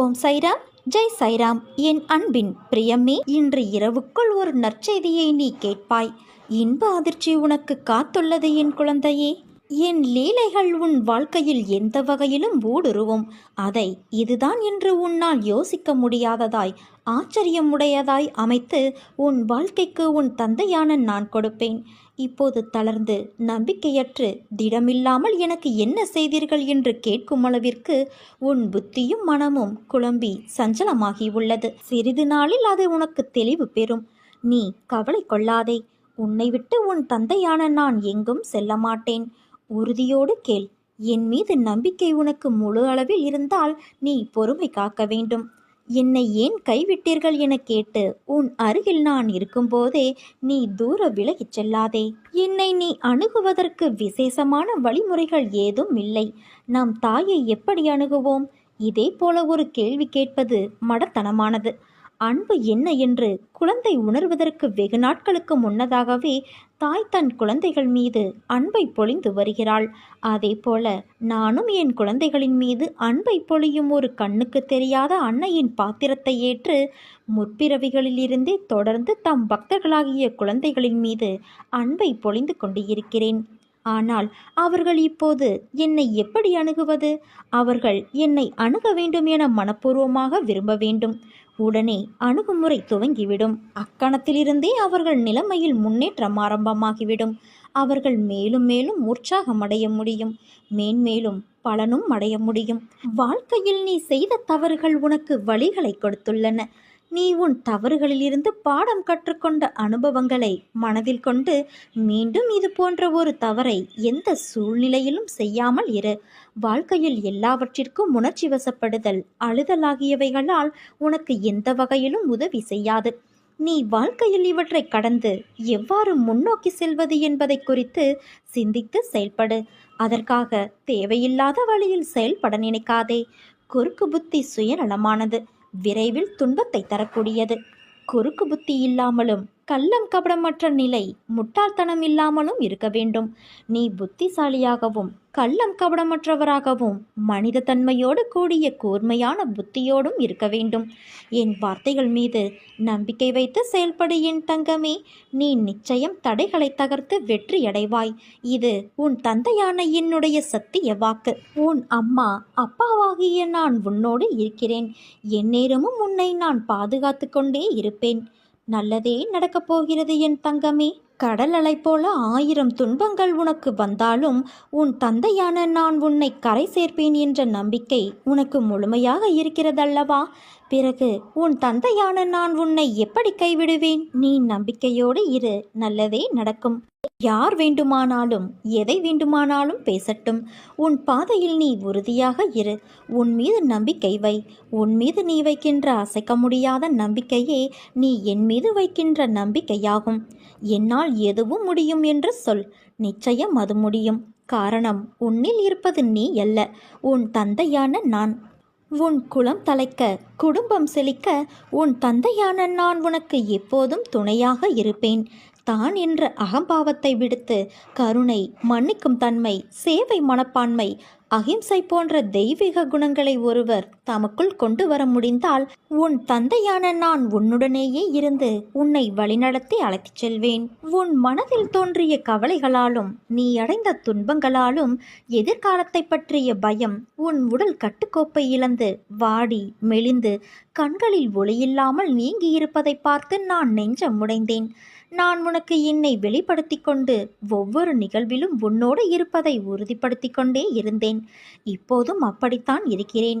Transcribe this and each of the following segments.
ஓம் சைராம். ஜெய் சைராம் என் அன்பின் பிரியமே இன்று இரவுக்குள் ஒரு நற்செய்தியை நீ கேட்பாய். இன்ப அதிர்ச்சி உனக்கு காத்துள்ளது என் குழந்தையே. என் லீலைகள் உன் வாழ்க்கையில் எந்த வகையிலும் ஊடுருவும். அதை இதுதான் என்று உன்னால் யோசிக்க முடியாததாய் ஆச்சரியமுடையதாய் அமைத்து உன் வாழ்க்கைக்கு உன் தந்தையான நான் கொடுப்பேன். இப்போது தளர்ந்து நம்பிக்கையற்று திடமில்லாமல் எனக்கு என்ன செய்தீர்கள் என்று கேட்கும் அளவிற்கு உன் புத்தியும் மனமும் குழம்பி சஞ்சலமாகி உள்ளது சிறிது நாளில் அது உனக்கு தெளிவு பெறும். நீ கவலை கொள்ளாதே. உன்னை விட்டு உன் தந்தையான நான் எங்கும் செல்ல மாட்டேன். உறுதியோடு கேள். என் மீது நம்பிக்கை உனக்கு முழு அளவில் இருந்தால் நீ பொறுமை காக்க வேண்டும். என்னை ஏன் கைவிட்டீர்கள் என கேட்டு உன் அருகில் நான் இருக்கும்போதே நீ தூர விலகிச் செல்லாதே. என்னை நீ அணுகுவதற்கு விசேஷமான வழிமுறைகள் ஏதும் இல்லை. நம் தாயை எப்படி அணுகுவோம்? இதே போல ஒரு கேள்வி கேட்பது மடத்தனமானது. அன்பு என்ன என்று குழந்தை உணர்வதற்கு வெகு நாட்களுக்கு முன்னதாகவே தாய் தன் குழந்தைகள் மீது அன்பை பொழிந்து வருகிறாள். அதே போல நானும் என் குழந்தைகளின் மீது அன்பை பொழியும் ஒரு கண்ணுக்கு தெரியாத அன்னையின் பாத்திரத்தை ஏற்று முற்பிறவிகளிலிருந்தே தொடர்ந்து தம் பக்தர்களாகிய குழந்தைகளின் மீது அன்பை பொழிந்து கொண்டு இருக்கிறேன். ஆனால் அவர்கள் இப்போது என்னை எப்படி அணுகுவது? அவர்கள் என்னை அணுக வேண்டும் என மனப்பூர்வமாக விரும்ப வேண்டும். உடனே அணுகுமுறை துவங்கிவிடும். அக்கணத்திலிருந்தே அவர்கள் நிலைமையில் முன்னேற்றம் ஆரம்பமாகிவிடும். அவர்கள் மேலும் மேலும் உற்சாகமடைய முடியும். மேன்மேலும் பலனும் அடைய முடியும். வாழ்க்கையில் நீ செய்த தவறுகள் உனக்கு வழிகளை கொடுத்துள்ளன. நீ உன் தவறுகளிலிருந்து பாடம் கற்றுக்கொண்ட அனுபவங்களை மனதில் கொண்டு மீண்டும் இது போன்ற ஒரு தவறை எந்த சூழ்நிலையிலும் செய்யாமல் இரு. வாழ்க்கையில் எல்லாவற்றிற்கும் உணர்ச்சி வசப்படுதல் அழுதல் ஆகியவைகளால் உனக்கு எந்த வகையிலும் உதவி செய்யாது. நீ வாழ்க்கையில் இவற்றை கடந்து எவ்வாறு முன்னோக்கி செல்வது என்பதை குறித்து சிந்தித்து செயல்படு. அதற்காக தேவையில்லாத வழியில் செயல்பட நினைக்காதே. குறுக்கு புத்தி சுயநலமானது. விரைவில் துன்பத்தை தரக்கூடியது. குறுக்கு புத்தி இல்லாமலும் கள்ளம் கபடமற்ற நிலை முட்டாள்தனம் இல்லாமலும் இருக்க வேண்டும். நீ புத்திசாலியாகவும் கள்ளம் கபடமற்றவராகவும் மனித தன்மையோடு கூடிய கூர்மையான புத்தியோடும் இருக்க வேண்டும். என் வார்த்தைகள் மீது நம்பிக்கை வைத்து செயல்படு என் தங்கமே. நீ நிச்சயம் தடைகளை தகர்த்து வெற்றியடைவாய் இது உன் தந்தையான என்னுடைய சத்திய வாக்கு. உன் அம்மா அப்பாவாகிய நான் உன்னோடு இருக்கிறேன். எந்நேரமும் உன்னை நான் பாதுகாத்து கொண்டே இருப்பேன். நல்லதே நடக்கப் போகிறது என் தங்கமே. கடல் அலை போல ஆயிரம் துன்பங்கள் உனக்கு வந்தாலும் உன் தந்தையான நான் உன்னை கரை சேர்ப்பேன் என்ற நம்பிக்கை உனக்கு முழுமையாக இருக்கிறதல்லவா? பிறகு உன் தந்தையான நான் உன்னை எப்படி கைவிடுவேன்? நீ நம்பிக்கையோடு இரு நல்லதே நடக்கும். யார் வேண்டுமானாலும் எதை வேண்டுமானாலும் பேசட்டும். உன் பாதையில் நீ உறுதியாக இரு. உன் மீது நம்பிக்கை வை. உன் மீது நீ வைக்கின்ற அசைக்க முடியாத நம்பிக்கையே நீ என் மீது வைக்கின்ற நம்பிக்கையாகும். என்னால் எதுவும் முடியும் என்று சொல். நிச்சயம் அது முடியும். காரணம் உன்னில் இருப்பது நீ அல்ல உன் தந்தையான நான். உன் குலம் தலைக்க குடும்பம் செழிக்க உன் தந்தையான நான் உனக்கு எப்போதும் துணையாக இருப்பேன். தான் என்ற அகம்பாவத்தை விடுத்து கருணை மன்னிக்கும் தன்மை சேவை மனப்பான்மை அகிம்சை போன்ற தெய்வீக குணங்களை ஒருவர் தமக்குள் கொண்டு வர முடிந்தால் உன் தந்தையான நான் உன்னுடனேயே இருந்து உன்னை வழிநடத்தி அழைத்துச் செல்வேன். உன் மனதில் தோன்றிய கவலைகளாலும் நீ அடைந்த துன்பங்களாலும் எதிர்காலத்தை பற்றிய பயம் உன் உடல் கட்டுக்கோப்பை இழந்து வாடி மெலிந்து கண்களில் ஒளியில்லாமல் நீங்கியிருப்பதை பார்த்து நான் நெஞ்சம் முடைந்தேன் நான் உனக்கு என்னை வெளிப்படுத்தி கொண்டு ஒவ்வொரு நிகழ்விலும் உன்னோடு இருப்பதை உறுதிப்படுத்தி கொண்டே இருந்தேன். இப்போதும் அப்படித்தான் இருக்கிறேன்.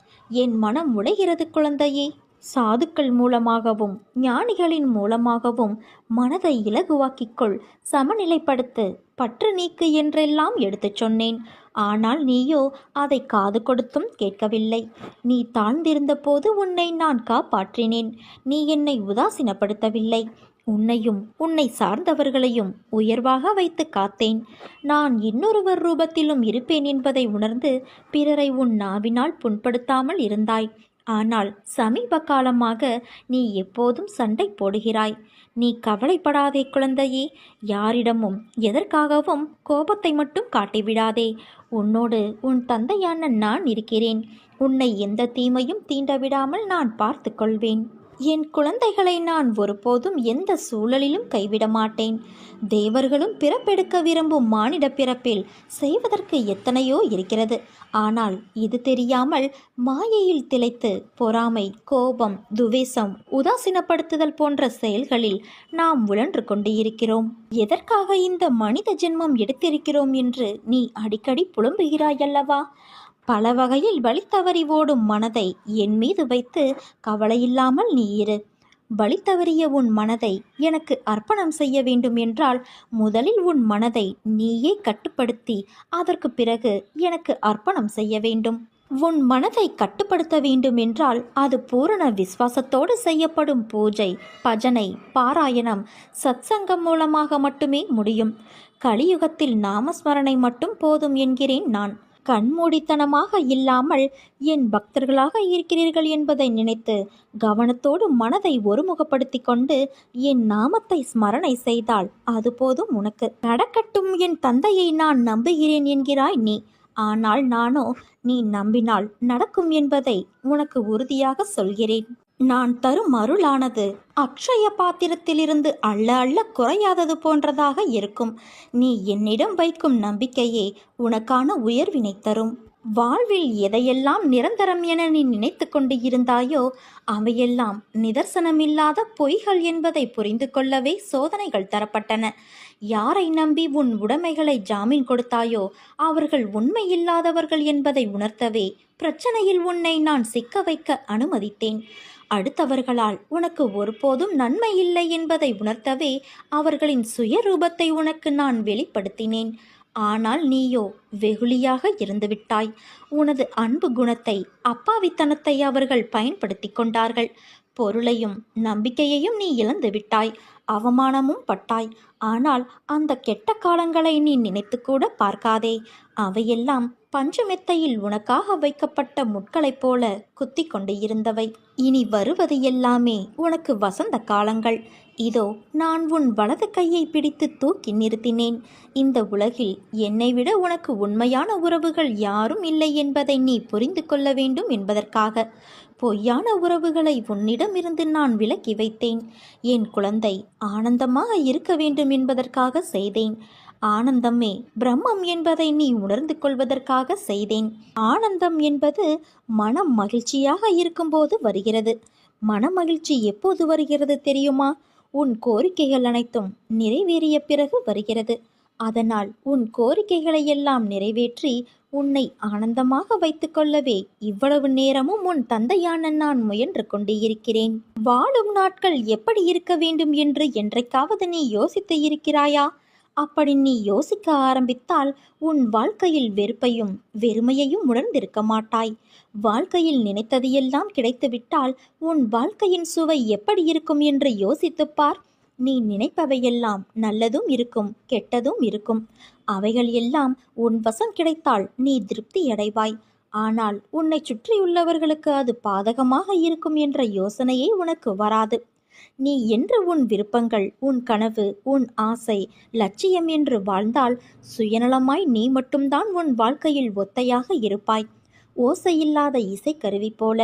என் மனம் உடைகிறது குழந்தையே. சாதுக்கள் மூலமாகவும் ஞானிகளின் மூலமாகவும் மனதை இலகுவாக்கிக்கொள். சமநிலைப்படுத்து. பற்று நீக்கு என்றெல்லாம் எடுத்துச் சொன்னேன். ஆனால் நீயோ அதை காது கொடுத்தும் கேட்கவில்லை. நீ தாழ்ந்திருந்த போது உன்னை நான் காப்பாற்றினேன். நீ என்னை உதாசீனப்படுத்தவில்லை. உன்னையும் உன்னை சார்ந்தவர்களையும் உயர்வாக வைத்து காத்தேன். நான் இன்னொருவர் ரூபத்திலும் இருப்பேன் என்பதை உணர்ந்து பிறரை உன் நாவினால் புண்படுத்தாமல் இருந்தாய். ஆனால் சமீப காலமாக நீ எப்போதும் சண்டை போடுகிறாய். நீ கவலைப்படாதே குழந்தையே. யாரிடமும் எதற்காகவும் கோபத்தை மட்டும் காட்டிவிடாதே. உன்னோடு உன் தந்தையான நான் இருக்கிறேன். உன்னை எந்த தீமையும் தீண்ட விடாமல் நான் பார்த்து கொள்வேன் என் குழந்தைகளை நான் ஒருபோதும் எந்த சூழலிலும் கைவிட மாட்டேன். தேவர்களும் பிறப்பெடுக்க விரும்பும் மானிட பிறப்பில் செய்வதற்கு எத்தனையோ இருக்கிறது. ஆனால் இது தெரியாமல் மாயையில் திளைத்து பொறாமை கோபம் துவேஷம் உதாசீனப்படுத்துதல் போன்ற செயல்களில் நாம் உழன்று கொண்டு இருக்கிறோம் எதற்காக இந்த மனித ஜென்மம் எடுத்திருக்கிறோம் என்று நீ அடிக்கடி புலம்புகிறாயல்லவா? பல வகையில் வழி தவறி ஓடும் மனதை என் மீது வைத்து கவலையில்லாமல் நீ இரு. வழி தவறிய உன் மனதை எனக்கு அர்ப்பணம் செய்ய வேண்டும் என்றால் முதலில் உன் மனதை நீயே கட்டுப்படுத்தி அதற்கு பிறகு எனக்கு அர்ப்பணம் செய்ய வேண்டும். உன் மனதை கட்டுப்படுத்த வேண்டும் என்றால் அது பூரண விசுவாசத்தோடு செய்யப்படும் பூஜை பஜனை பாராயணம் சத்சங்கம் மூலமாக மட்டுமே முடியும். கலியுகத்தில் நாமஸ்மரணை மட்டும் போதும் என்கிறேன் நான். கண்மூடித்தனமாக இல்லாமல் என் பக்தர்களாக இருக்கிறீர்கள் என்பதை நினைத்து கவனத்தோடு மனதை ஒருமுகப்படுத்தி கொண்டு என் நாமத்தை ஸ்மரணை செய்தால் அது போதும் உனக்கு. நடக்கட்டும் என் தந்தையை நான் நம்புகிறேன் என்கிறாய் நீ. ஆனால் நானோ நீ நம்பினால் நடக்கும் என்பதை உனக்கு உறுதியாக சொல்கிறேன். நான் தரும் அருளானது. அக்ஷய பாத்திரத்திலிருந்து அள்ள அள்ள குறையாதது போன்றதாக இருக்கும். நீ என்னிடம் வைக்கும் நம்பிக்கையே உனக்கான உயர்வினை தரும். வாழ்வில் எதையெல்லாம் நிரந்தரம் என நீ நினைத்து கொண்டு இருந்தாயோ அவையெல்லாம் நிதர்சனமில்லாத பொய்கள் என்பதை புரிந்து கொள்ளவே சோதனைகள் தரப்பட்டன. யாரை நம்பி உன் உடைமைகளை ஜாமீன் கொடுத்தாயோ அவர்கள் உண்மையில்லாதவர்கள் என்பதை உணர்த்தவே பிரச்சனையில் உன்னை நான் சிக்க வைக்க அனுமதித்தேன். அடுத்தவர்களால் உனக்கு ஒருபோதும் நன்மை இல்லை என்பதை உணர்த்தவே அவர்களின் சுயரூபத்தை உனக்கு நான் வெளிப்படுத்தினேன். ஆனால் நீயோ வெகுளியாக இருந்துவிட்டாய். உனது அன்பு குணத்தை அப்பாவித்தனத்தை அவர்கள் பயன்படுத்தி கொண்டார்கள். பொருளையும் நம்பிக்கையையும் நீ இழந்து விட்டாய். அவமானமும் பட்டாய். ஆனால் அந்த கெட்ட காலங்களை நீ நினைத்து கூட பார்க்காதே. அவையெல்லாம் பஞ்சமெத்தையில் உனக்காக வைக்கப்பட்ட முட்களைப் போல குத்தி கொண்டு இருந்தவை. இனி வருவது எல்லாமே உனக்கு வசந்த காலங்கள். இதோ நான் உன் வலது கையை பிடித்து தூக்கி நிறுத்தினேன். இந்த உலகில் என்னை விட உனக்கு உண்மையான உறவுகள் யாரும் இல்லை என்பதை நீ புரிந்து கொள்ள வேண்டும் என்பதற்காக. பொய்யான உறவுகளை உன்னிடமிருந்து நான் விலக்கி வைத்தேன். என் குழந்தை ஆனந்தமாக இருக்க வேண்டும் என்பதற்காக செய்தேன். ஆனந்தமே பிரம்மம் என்பதை நீ உணர்ந்து கொள்வதற்காக செய்தேன். ஆனந்தம் என்பது மனம் மகிழ்ச்சியாக இருக்கும்போது வருகிறது. மன மகிழ்ச்சி எப்போது வருகிறது தெரியுமா? உன் கோரிக்கைகள் அனைத்தும் நிறைவேறிய பிறகு வருகிறது. அதனால் உன் கோரிக்கைகளை எல்லாம் நிறைவேற்றி உன்னை ஆனந்தமாக வைத்துக்கொள்ளவே இவ்வளவு நேரமும் உன் தந்தையான நான் முயன்று கொண்டே இருக்கிறேன். வாழும் நாட்கள் எப்படி இருக்க வேண்டும் என்று என்றைக்காவது நீ யோசித்து இருக்கிறாயா? அப்படி நீ யோசிக்க ஆரம்பித்தால் உன் வாழ்க்கையில் வெறுப்பையும் வெறுமையையும் உணர்ந்திருக்க மாட்டாய். வாழ்க்கையில் நினைத்ததையெல்லாம் கிடைத்துவிட்டால் உன் வாழ்க்கையின் சுவை எப்படி இருக்கும் என்று யோசித்துப் பார். நீ நினைப்பவையெல்லாம் நல்லதும் இருக்கும் கெட்டதும் இருக்கும். அவைகள் எல்லாம் உன் வசம் கிடைத்தால் நீ திருப்தி அடைவாய். ஆனால் உன்னை சுற்றியுள்ளவர்களுக்கு அது பாதகமாக இருக்கும் என்ற யோசனையே உனக்கு வராது. நீ என்று உன் விருப்பங்கள் உன் கனவு உன் ஆசை லட்சியம் என்று வாழ்ந்தால் சுயநலமாய் நீ மட்டும்தான் உன் வாழ்க்கையில் ஒத்தையாக இருப்பாய். ஓசையில்லாத இசைக்கருவி போல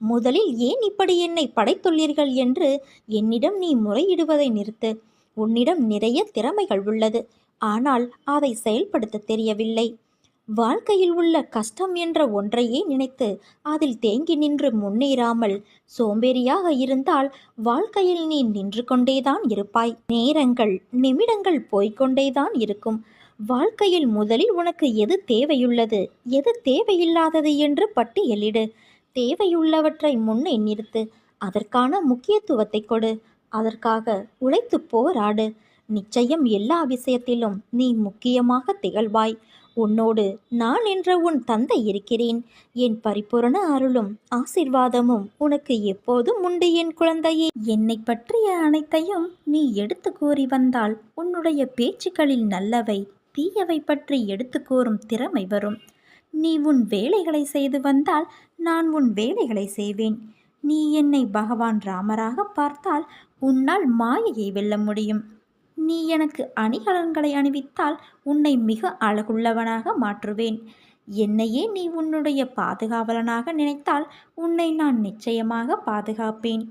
முதலில் ஏன் இப்படி என்னை படைத்துள்ளீர்கள் என்று என்னிடம் நீ முறையிடுவதை நிறுத்து. உன்னிடம் நிறைய திறமைகள் உள்ளது ஆனால் அதை செயல்படுத்த தெரியவில்லை. வாழ்க்கையில் உள்ள கஷ்டம் என்ற ஒன்றையே நினைத்து அதில் தேங்கி நின்று முன்னேறாமல் சோம்பேறியாக இருந்தால் வாழ்க்கையில் நீ நின்று கொண்டேதான் இருப்பாய். நேரங்கள் நிமிடங்கள் போய்கொண்டேதான் இருக்கும். வாழ்க்கையில் முதலில் உனக்கு எது தேவையுள்ளது? எது தேவையில்லாதது என்று பட்டியலிடு. தேவையுள்ளவற்றை முன்னே நிறுத்து. அதற்கான முக்கியத்துவத்தை கொடு. அதற்காக உழைத்து போராடு. நிச்சயம் எல்லா விஷயத்திலும் நீ முக்கியமாக திகழ்வாய். உன்னோடு நான் என்ற உன் தந்தை இருக்கிறேன். என் பரிபூரண அருளும் ஆசிர்வாதமும் உனக்கு எப்போதும் உண்டு என் குழந்தையே. என்னை பற்றிய அனைத்தையும் நீ எடுத்து கூறி வந்தால் உன்னுடைய பேச்சுக்களில் நல்லவை தீயவை பற்றி எடுத்து கூறும் திறமை வரும். நீ உன் வேலைகளை செய்து வந்தால் நான் உன் வேலைகளை செய்வேன். நீ என்னை பகவான் ராமராக பார்த்தால் உன்னால் மாயையை வெல்ல முடியும். நீ எனக்கு அணிகலன்களை அணிவித்தால் உன்னை மிக அழகுள்ளவனாக மாற்றுவேன். என்னையே நீ உன்னுடைய பாதுகாவலனாக நினைத்தால் உன்னை நான் நிச்சயமாக பாதுகாப்பேன்.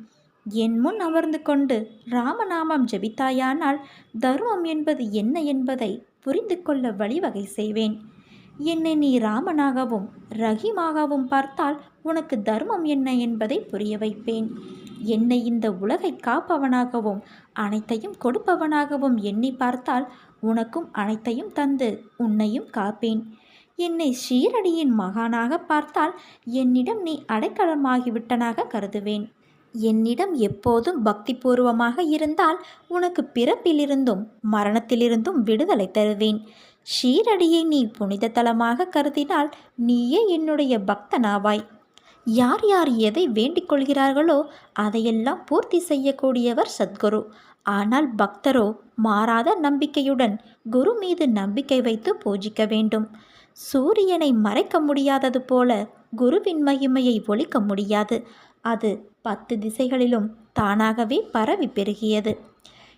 என் முன் அமர்ந்து கொண்டு ராமநாமம் ஜபித்தாயானால் தர்மம் என்பது என்ன என்பதை புரிந்து கொள்ள வழிவகை செய்வேன். என்னை நீ ராமனாகவும் ரஹீமாகவும் பார்த்தால் உனக்கு தர்மம் என்ன என்பதை புரிய வைப்பேன். என்னை இந்த உலகை காப்பவனாகவும் அனைத்தையும் கொடுப்பவனாகவும் எண்ணி பார்த்தால் உனக்கும் அனைத்தையும் தந்து உன்னையும் காப்பேன். என்னை ஷீரடியின் மகானாக பார்த்தால் என்னிடம் நீ அடைக்கலமாகிவிட்டனாக கருதுவேன். என்னிடம் எப்போதும் பக்திபூர்வமாக இருந்தால் உனக்கு பிறப்பிலிருந்தும் மரணத்திலிருந்தும் விடுதலை தருவேன். ஷீரடியை நீ புனித தலமாக கருதினால் நீயே என்னுடைய பக்தனாவாய். யார் யார் எதை வேண்டிக் கொள்கிறார்களோ அதையெல்லாம் பூர்த்தி செய்யக்கூடியவர் சத்குரு. ஆனால் பக்தரோ மாறாத நம்பிக்கையுடன் குரு மீது நம்பிக்கை வைத்து பூஜிக்க வேண்டும். சூரியனை மறைக்க முடியாதது போல குருவின் மகிமையை ஒழிக்க முடியாது. அது பத்து திசைகளிலும் தானாகவே பரவி பெருகியது.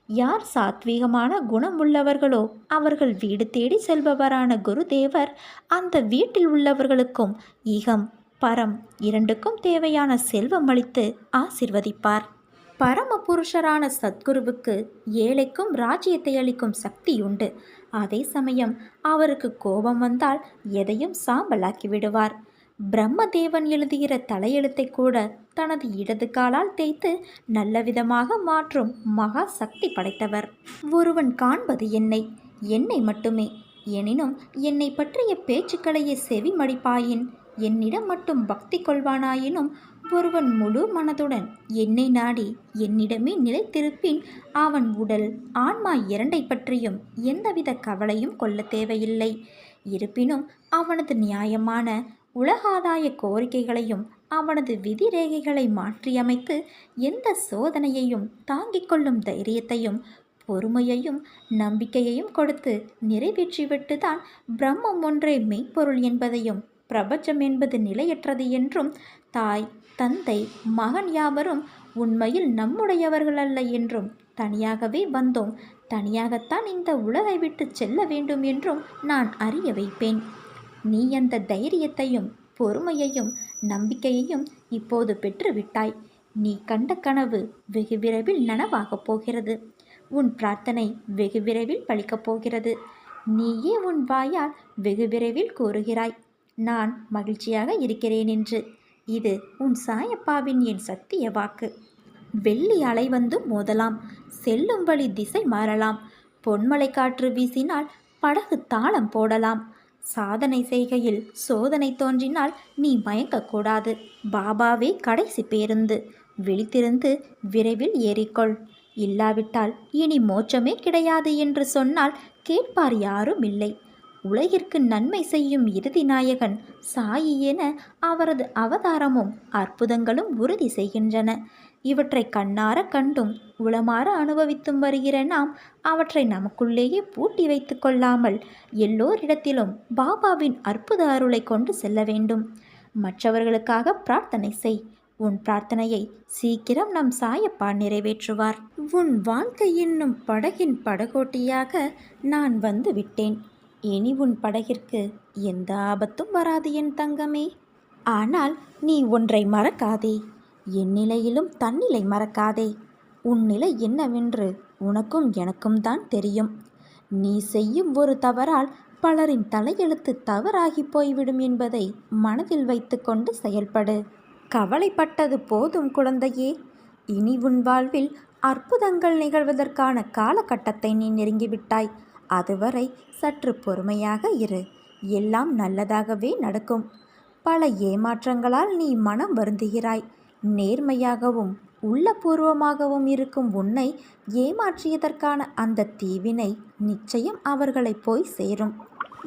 யார் சாத்வீகமான குணம் உள்ளவர்களோ அவர்கள் வீடு தேடி செல்பவரான குருதேவர் அந்த வீட்டில் உள்ளவர்களுக்கும் ஈகம் பரம் இரண்டுக்கும் தேவையான செல்வம் அளித்து ஆசிர்வதிப்பார். பரம புருஷரான சத்குருவுக்கு ஏழைக்கும் ராஜ்யத்தை அளிக்கும் சக்தி உண்டு. அதே சமயம் அவருக்கு கோபம் வந்தால் எதையும் சாம்பலாக்கி விடுவார். பிரம்மதேவன் எழுதுகிற தலையெழுத்தை கூட தனது இடது காலால் தேய்த்து நல்ல விதமாக மாற்றும் மகா சக்தி படைத்தவர். ஒருவன் காண்பது என்னை என்னை மட்டுமே. எனினும் என்னை பற்றிய பேச்சுக்களையே செவி மடிப்பாயின் என்னிடம் மட்டும் பக்தி கொள்வானாயினும் ஒருவன் முழு மனதுடன் என்னை நாடி என்னிடமே நிலைத்திருப்பின் அவன் உடல் ஆன்மா இரண்டை பற்றியும் எந்தவித கவலையும் கொள்ள தேவையில்லை. இருப்பினும் அவனது நியாயமான உலகாதாய கோரிக்கைகளையும் அவனது விதி ரேகைகளை மாற்றியமைத்து எந்த சோதனையையும் தாங்கிக் கொள்ளும் தைரியத்தையும் பொறுமையையும் நம்பிக்கையையும் கொடுத்து நிறைவேற்றிவிட்டு தான் பிரம்மம் ஒன்றே மெய்ப்பொருள் என்பதையும் பிரபஞ்சம் என்பது நிலையற்றது என்றும் தாய் தந்தை மகன் யாவரும் உண்மையில் நம்முடையவர்கள் அல்ல என்றும் தனியாகவே வந்தோம். தனியாகத்தான் இந்த உலகை விட்டு செல்ல வேண்டும் என்றும் நான் அறிய வைப்பேன். நீ அந்த தைரியத்தையும் பொறுமையையும் நம்பிக்கையையும் இப்போது பெற்றுவிட்டாய். நீ கண்ட கனவு வெகு விரைவில் நனவாகப் போகிறது. உன் பிரார்த்தனை வெகு விரைவில் பழிக்கப் போகிறது. நீயே உன் வாயால் வெகு விரைவில் கூறுகிறாய். நான் மகிழ்ச்சியாக இருக்கிறேன் என்று. இது உன் சாயப்பாவின் என் சத்திய வாக்கு. வெள்ளி அலை வந்து மோதலாம். செல்லும் வழி திசை மாறலாம். பொன்மலை காற்று வீசினால் படகு தாளம் போடலாம். சாதனை செய்கையில் சோதனை தோன்றினால் நீ மயங்கக்கூடாது. பாபாவே கடைசி பேருந்து. விழித்திருந்து விரைவில் ஏறிக்கொள். இல்லாவிட்டால் இனி மோட்சமே கிடையாது என்று சொன்னால் கேட்பார் யாரும் இல்லை. உலகிற்கு நன்மை செய்யும் இறுதி நாயகன் சாயி என அவரது அவதாரமும் அற்புதங்களும் உறுதி செய்கின்றன. இவற்றை கண்ணார கண்டும் உளமாற அனுபவித்தும் வருகிற நாம் அவற்றை நமக்குள்ளேயே பூட்டி வைத்து கொள்ளாமல் எல்லோரிடத்திலும் பாபாவின் அற்புத அருளை கொண்டு செல்ல வேண்டும். மற்றவர்களுக்காக பிரார்த்தனை செய். உன் பிரார்த்தனையை சீக்கிரம் நம் சாயப்பா நிறைவேற்றுவார். உன் வாழ்க்கை என்னும் படகின் படகோட்டியாக நான் வந்து விட்டேன். இனி உன் படகிற்கு எந்த ஆபத்தும் வராது என் தங்கமே. ஆனால் நீ ஒன்றை மறக்காதே. என் நிலையிலும் தன்னிலை மறக்காதே. உன் நிலை என்னவென்று உனக்கும் எனக்கும் தான் தெரியும். நீ செய்யும் ஒரு தவறால் பலரின் தலையெழுத்து தவறாகி போய்விடும் என்பதை மனதில் வைத்துக்கொண்டு செயல்படு. கவலைப்பட்டது போதும் குழந்தையே. இனி உன் வாழ்வில் அற்புதங்கள் நிகழ்வதற்கான காலகட்டத்தை நீ நெருங்கிவிட்டாய். அதுவரை சற்று பொறுமையாக இரு. எல்லாம் நல்லதாகவே நடக்கும். பல ஏமாற்றங்களால் நீ மனம் வருந்துகிறாய். நேர்மையாகவும் உள்ளபூர்வமாகவும் இருக்கும் உன்னை ஏமாற்றியதற்கான அந்த தீவினை நிச்சயம் அவர்களை போய் சேரும்.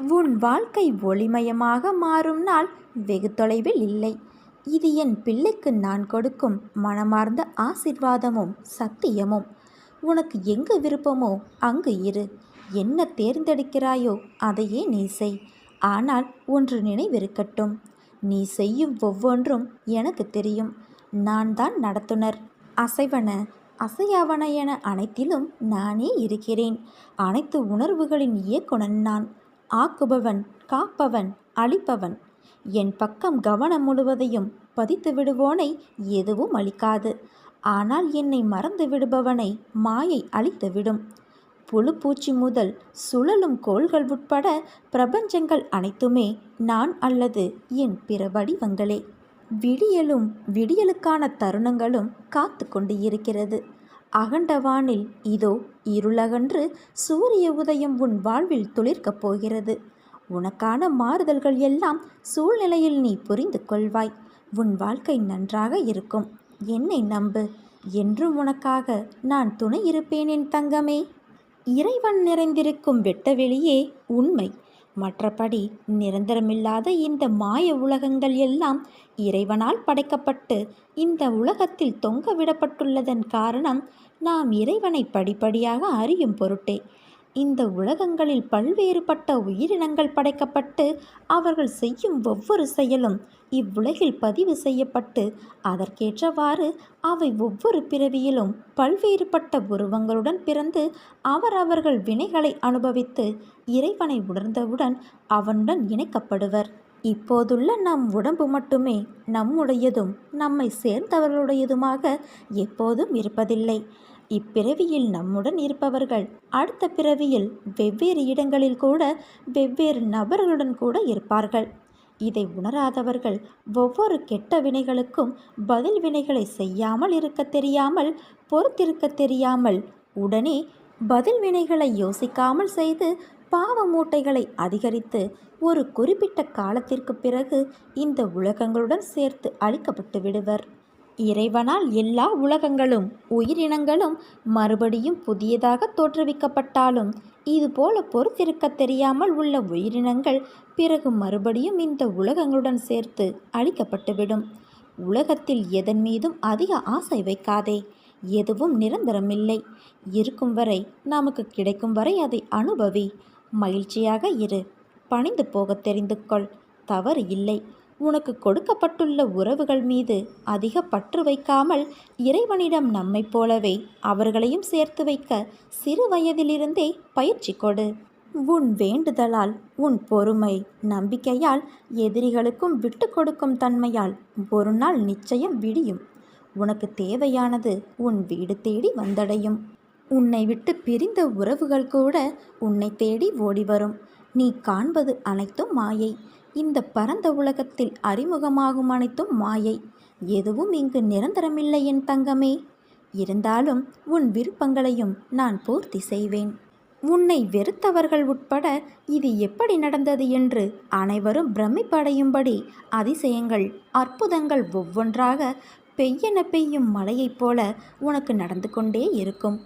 உன் வாழ்க்கை ஒளிமயமாக மாறும் நாள் வெகு தொலைவில் இல்லை. இது என் பிள்ளைக்கு நான் கொடுக்கும் மனமார்ந்த ஆசிர்வாதமும் சத்தியமும். உனக்கு எங்கு விருப்பமோ அங்கு இரு. என்ன தேர்ந்தெடுக்கிறாயோ அதையே நீ செய். ஆனால் ஒன்று நினைவிருக்கட்டும். நீ செய்யும் ஒவ்வொன்றும் எனக்கு தெரியும். நான் தான் நடத்துனர். அசைவன அசையாவன என அனைத்திலும் நானே இருக்கிறேன். அனைத்து உணர்வுகளின் இயக்குனன் நான். ஆக்குபவன் காப்பவன் அழிப்பவன். என் பக்கம் கவனம் முழுவதையும் பதித்து விடுவோனை எதுவும் அளிக்காது. ஆனால் என்னை மறந்து விடுபவனை மாயை அழித்துவிடும். புழு பூச்சி முதல் சுழலும் கோள்கள் உட்பட பிரபஞ்சங்கள் அனைத்துமே நான் அல்லது என் பிற வடிவங்களே. விடியலும் விடியலுக்கான தருணங்களும் காத்து கொண்டு இருக்கிறது. அகண்டவானில் இதோ இருளகன்று சூரிய உதயம் உன் வாழ்வில் துளிர்க்கப் போகிறது. உனக்கான மாறுதல்கள் எல்லாம் சூழ்நிலையில் நீ புரிந்து கொள்வாய். உன் வாழ்க்கை நன்றாக இருக்கும். என்னை நம்பு. என்றும் உனக்காக நான் துணை இருப்பேன் என் தங்கமே. இறைவன் நிறைந்திருக்கும் வெட்டவெளியே உண்மை. மற்றபடி நிரந்தரமில்லாத இந்த மாய உலகங்கள் எல்லாம் இறைவனால் படைக்கப்பட்டு இந்த உலகத்தில் தொங்க விடப்பட்டுள்ளதன் காரணம் நாம் இறைவனை படிப்படியாக அறியும் பொருட்டே. இந்த உலகங்களில் பல்வேறுபட்ட உயிரினங்கள் படைக்கப்பட்டு அவர்கள் செய்யும் ஒவ்வொரு செயலும் இவ்வுலகில் பதிவு செய்யப்பட்டு அதற்கேற்றவாறு அவை ஒவ்வொரு பிறவியிலும் பல்வேறுபட்ட உருவங்களுடன் பிறந்து அவர் அவர்கள் வினைகளை அனுபவித்து இறைவனை உணர்ந்தவுடன் அவனுடன் இணைக்கப்படுவர். இப்போதுள்ள நம் உடம்பு மட்டுமே நம்முடையதும் நம்மை சேர்ந்தவர்களுடையதுமாக எப்போதும் இருப்பதில்லை. இப்பிறவியில் நம்முடன் இருப்பவர்கள். அடுத்த பிறவியில் வெவ்வேறு இடங்களில் கூட வெவ்வேறு நபர்களுடன் கூட இருப்பார்கள். இதை உணராதவர்கள் ஒவ்வொரு கெட்ட வினைகளுக்கும் பதில் வினைகளை செய்யாமல் இருக்க தெரியாமல் பொறுத்திருக்க தெரியாமல் உடனே பதில் வினைகளை யோசிக்காமல் செய்து பாவ மூட்டைகளை அதிகரித்து ஒரு குறிப்பிட்ட காலத்திற்கு பிறகு இந்த உலகங்களுடன் சேர்த்து அழிக்கப்பட்டு விடுவர். இறைவனால் எல்லா உலகங்களும் உயிரினங்களும் மறுபடியும் புதியதாக தோற்றுவிக்கப்பட்டாலும் இதுபோல பொறுத்திருக்க தெரியாமல் உள்ள உயிரினங்கள் பிறகு மறுபடியும் இந்த உலகங்களுடன் சேர்த்து அழிக்கப்பட்டுவிடும். உலகத்தில் எதன் மீதும் அதிக ஆசை வைக்காதே எதுவும் நிரந்தரமில்லை. இருக்கும் வரை நமக்கு கிடைக்கும் வரை அதை அனுபவி மகிழ்ச்சியாக இரு பணிந்து போகத் தெரிந்து கொள் தவறு இல்லை. உனக்கு கொடுக்கப்பட்டுள்ள உறவுகள் மீது அதிக பற்று வைக்காமல் இறைவனிடம் நம்மைப் போலவே அவர்களையும் சேர்த்து வைக்க சிறு வயதிலிருந்தே பயிற்சி கொடு. உன் வேண்டுதலால் உன் பொறுமை நம்பிக்கையால் எதிரிகளுக்கும் விட்டு கொடுக்கும் தன்மையால் ஒரு நாள் நிச்சயம் விடியும். உனக்கு தேவையானது உன் வீடு தேடி வந்தடையும். உன்னை விட்டு பிரிந்த உறவுகள் கூட உன்னை தேடி ஓடி வரும் நீ காண்பது அனைத்தும் மாயை. இந்த பரந்த உலகத்தில் அறிமுகமாகும் அனைத்தும் மாயை. எதுவும் இங்கு நிரந்தரமில்லை என் தங்கமே. இருந்தாலும் உன் விருப்பங்களையும் நான் பூர்த்தி செய்வேன். உன்னை வெறுத்தவர்கள் உட்பட இது எப்படி நடந்தது என்று அனைவரும் பிரமிப்படையும்படி அதிசயங்கள் அற்புதங்கள் ஒவ்வொன்றாக பெய்யென பெய்யும் மழையைப் போல உனக்கு நடந்து கொண்டே இருக்கும்.